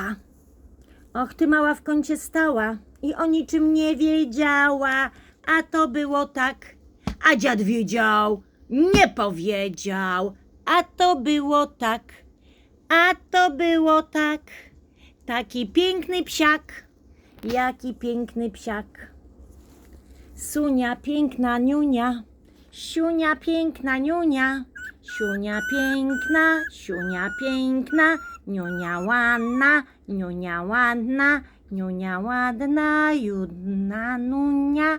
mała. Och, ty mała w kącie stała i o niczym nie wiedziała, a to było tak. A dziad wiedział, nie powiedział, a to było tak. A to było tak. Taki piękny psiak, jaki piękny psiak. Sunia piękna niunia, siunia piękna niunia, siunia piękna, siunia piękna, niunia ładna, niunia ładna, niunia ładna, judna nunia.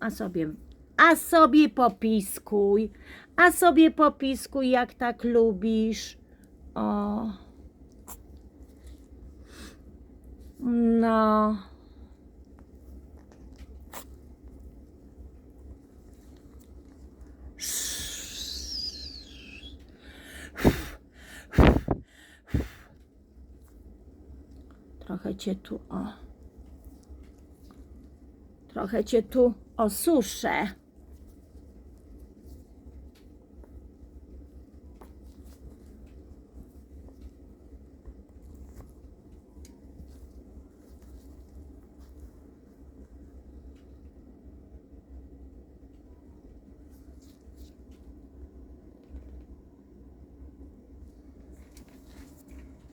A sobie, a sobie popiskuj, a sobie popiskuj, jak tak lubisz. O. No. Trochę cię tu o. Trochę cię tu osuszę.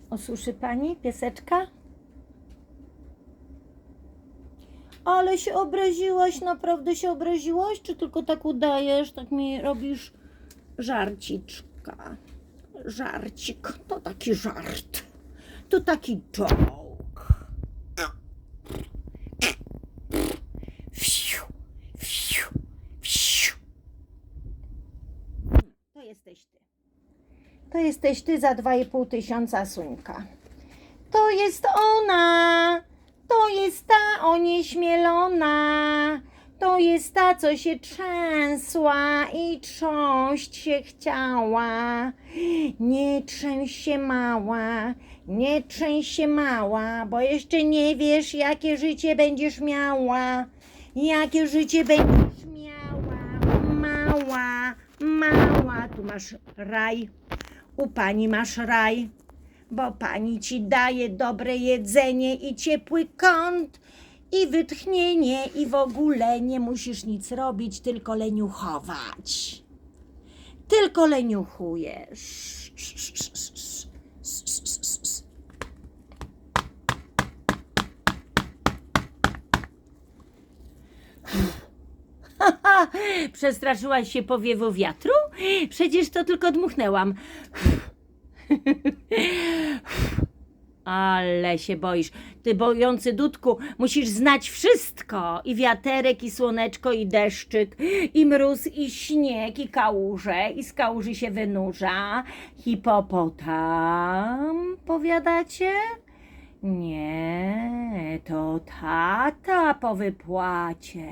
Osuszy pani pieseczka? Ale się obraziłaś, naprawdę się obraziłaś? Czy tylko tak udajesz, tak mi robisz żarciczka? Żarcik, to taki żart. To taki joke. Wsiu, wsiu, wsiu. To jesteś ty. To jesteś ty za 2,5 tysiąca suńka. To jest ona. To jest ta onieśmielona. To jest ta, co się trzęsła i trząść się chciała. Nie trzęś się mała, nie trzęś się mała, bo jeszcze nie wiesz, jakie życie będziesz miała. Jakie życie będziesz miała, mała, mała. Tu masz raj, u pani masz raj bo pani ci daje dobre jedzenie i ciepły kąt i wytchnienie i w ogóle nie musisz nic robić, tylko leniuchować. Tylko leniuchujesz. Przestraszyłaś się powiewu wiatru? Przecież to tylko dmuchnęłam. Ale się boisz. Ty bojący dudku, musisz znać wszystko. I wiaterek, i słoneczko, i deszczyk, i mróz, i śnieg, i kałuże. I z kałuży się wynurza. Hipopotam, powiadacie? Nie, to tata po wypłacie.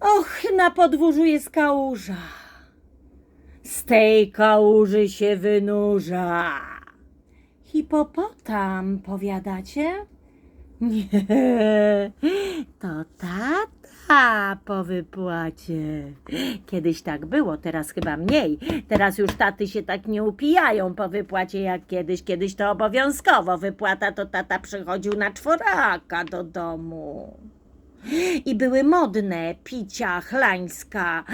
Och, na podwórzu jest kałuża. Z tej kałuży się wynurza. Hipopotam, powiadacie? Nie, to tata po wypłacie. Kiedyś tak było, teraz chyba mniej. Teraz już taty się tak nie upijają po wypłacie jak kiedyś. Kiedyś to obowiązkowo wypłata, to tata przychodził na czworaka do domu. I były modne picia chlańska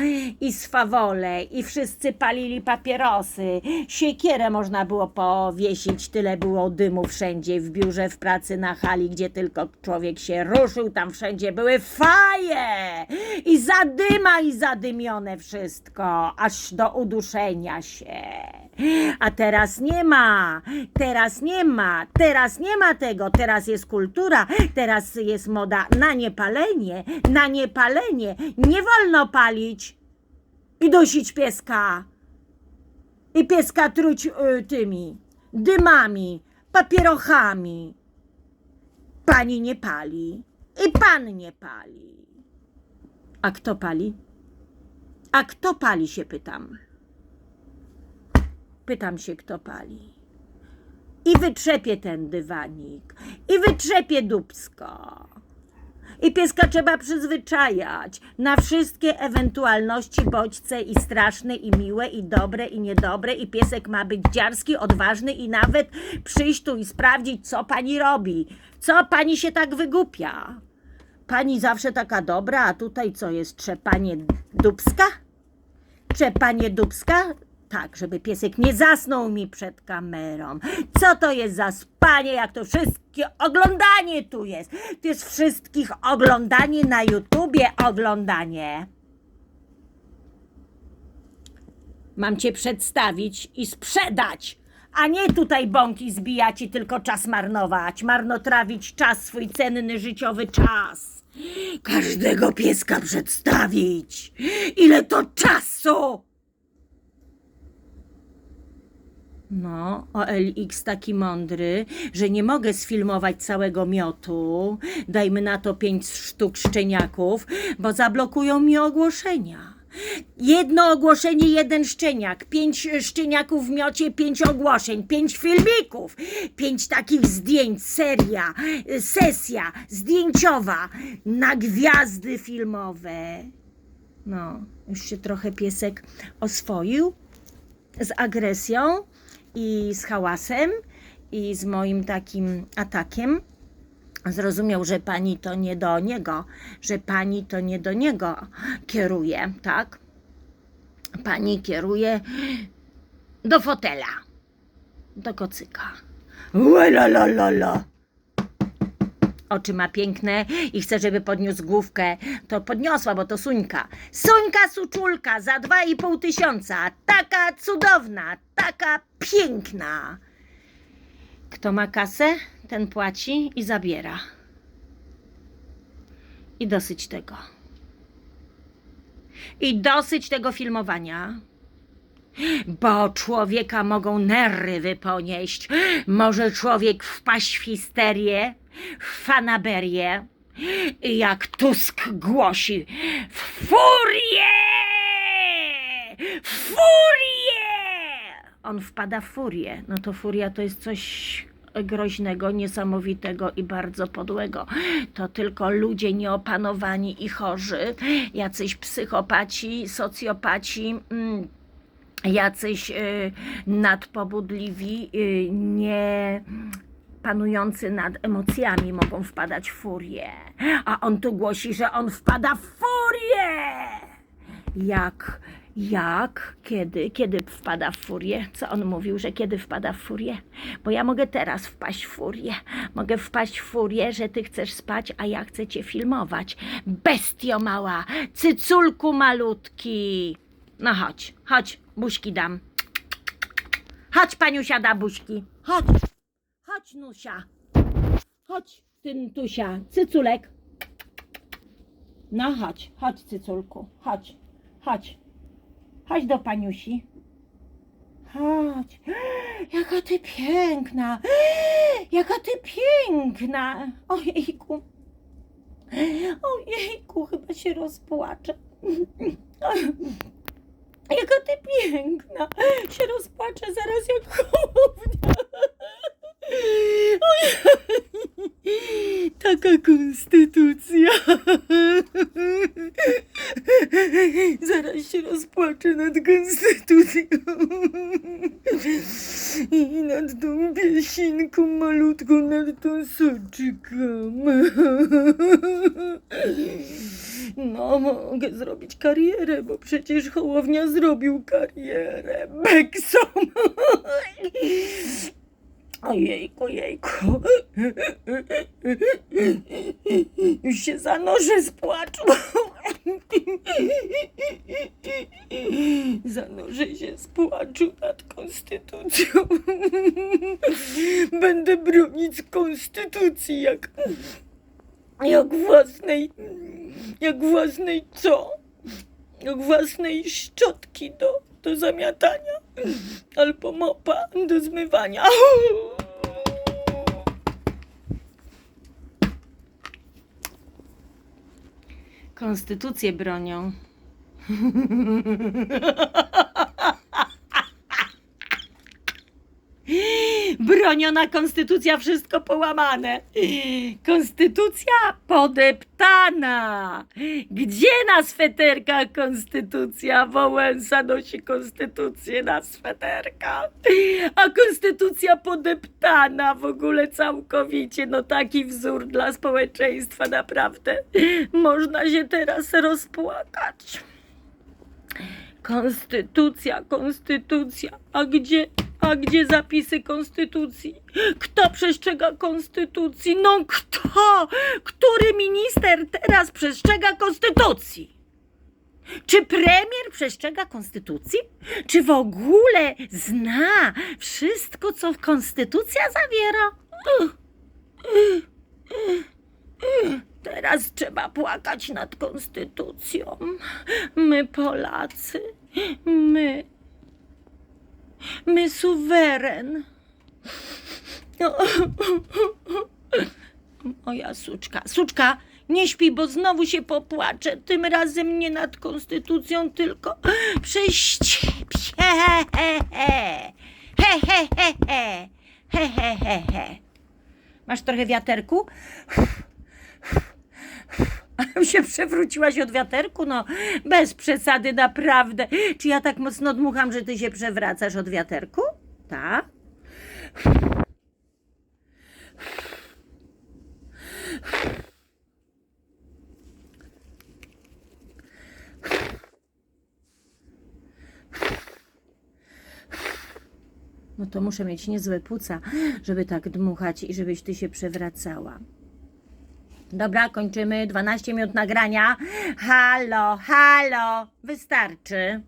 i swawole i wszyscy palili papierosy. Siekierę można było powiesić, tyle było dymu wszędzie, w biurze, w pracy, na hali, gdzie tylko człowiek się ruszył, tam wszędzie były faje i zadyma i zadymione wszystko, aż do uduszenia się. A teraz nie ma, teraz nie ma, teraz nie ma tego, teraz jest kultura, teraz jest moda na niepalenie, na niepalenie, nie wolno palić i dusić pieska. I pieska truć y, tymi dymami, papierochami. Pani nie pali i pan nie pali. A kto pali? A kto pali się pytam. Pytam się, kto pali. I wytrzepię ten dywanik. I wytrzepię dubsko. I pieska trzeba przyzwyczajać na wszystkie ewentualności, bodźce i straszne, i miłe, i dobre, i niedobre. I piesek ma być dziarski, odważny i nawet przyjść tu i sprawdzić, co pani robi. Co pani się tak wygupia? Pani zawsze taka dobra, a tutaj co jest? Trzepanie dubska? Trzepanie dubska? Tak, żeby piesek nie zasnął mi przed kamerą. Co to jest za spanie, jak to wszystkie oglądanie tu jest? To jest wszystkich oglądanie na YouTubie oglądanie. Mam cię przedstawić i sprzedać, a nie tutaj bąki zbijać i tylko czas marnować, marnotrawić czas, swój cenny życiowy czas. Każdego pieska przedstawić. Ile to czasu? No, OLX taki mądry, że nie mogę sfilmować całego miotu. Dajmy na to pięć sztuk szczeniaków, bo zablokują mi ogłoszenia. Jedno ogłoszenie, jeden szczeniak, pięć szczeniaków w miocie, pięć ogłoszeń, pięć filmików, pięć takich zdjęć, seria, sesja zdjęciowa na gwiazdy filmowe. No, już się trochę piesek oswoił z agresją i z hałasem i z moim takim atakiem. Zrozumiał, że pani to nie do niego, że pani to nie do niego kieruje, tak? Pani kieruje do fotela, do kocyka. Łalalala. Oczy ma piękne i chce, żeby podniósł główkę. To podniosła, bo to Suńka. Suńka Suczulka za dwa i pół tysiąca. Taka cudowna, taka piękna. Kto ma kasę, ten płaci i zabiera. I dosyć tego. I dosyć tego filmowania. Bo człowieka mogą nerwy wyponieść. Może człowiek wpaść w histerię, w fanaberię. Jak Tusk głosi, w furię! Furię! On wpada w furię. No to furia to jest coś groźnego, niesamowitego i bardzo podłego. To tylko ludzie nieopanowani i chorzy, jacyś psychopaci, socjopaci. Mm, jacyś y, nadpobudliwi, y, nie panujący nad emocjami mogą wpadać w furię. A on tu głosi, że on wpada w furię. Jak, jak, kiedy, kiedy wpada w furię? Co on mówił, że kiedy wpada w furię? Bo ja mogę teraz wpaść w furię. Mogę wpaść w furię, że ty chcesz spać, a ja chcę cię filmować. Bestio mała, cyculku malutki. No chodź, chodź, buźki dam. Chodź, paniusia da buźki. Chodź, chodź, Nusia. Chodź, ty, Tusia, cyculek. No chodź, chodź, cyculku, chodź, chodź. Chodź do paniusi. Chodź. Jaka ty piękna. Jaka ty piękna. Ojejku. Ojejku, chyba się rozpłaczę. Jaka ty piękna! Się rozpłaczę zaraz jak chłopnia. Taka konstytucja. Zaraz się rozpłaczę nad konstytucją. I nad tą piesinką malutką, nad tą soczyką. No, mogę zrobić karierę, bo przecież Hołownia zrobił karierę. Beksom! Ojejku, jejku. Już się zanoszę z płaczu. Zanoszę się z płaczu nad konstytucją. Będę bronić konstytucji jak, jak własnej, jak własnej co? Jak własnej szczotki do, do zamiatania albo mopa do zmywania. Konstytucję bronią. obroniona konstytucja, wszystko połamane. Konstytucja podeptana. Gdzie na sweterkach konstytucja? Wałęsa nosi konstytucję na sweterkach. A konstytucja podeptana w ogóle całkowicie. No taki wzór dla społeczeństwa, naprawdę. Można się teraz rozpłakać. Konstytucja, konstytucja. A gdzie, a gdzie zapisy konstytucji? Kto przestrzega konstytucji? No kto? Który minister teraz przestrzega konstytucji? Czy premier przestrzega konstytucji? Czy w ogóle zna wszystko, co konstytucja zawiera? Teraz trzeba płakać nad konstytucją. My Polacy, my, my suweren. No. Moja suczka, suczka, nie śpi, bo znowu się popłaczę. Tym razem nie nad konstytucją, tylko przez ciebie. He, he, he. He, he, he, he. He, he, he, he. Masz trochę wiaterku? Się przewróciłaś od wiaterku? No, bez przesady, naprawdę. Czy ja tak mocno dmucham, że ty się przewracasz od wiaterku? Tak? No to muszę mieć niezłe płuca, żeby tak dmuchać i żebyś ty się przewracała. Dobra, kończymy. 12 minut nagrania. Halo, halo, wystarczy.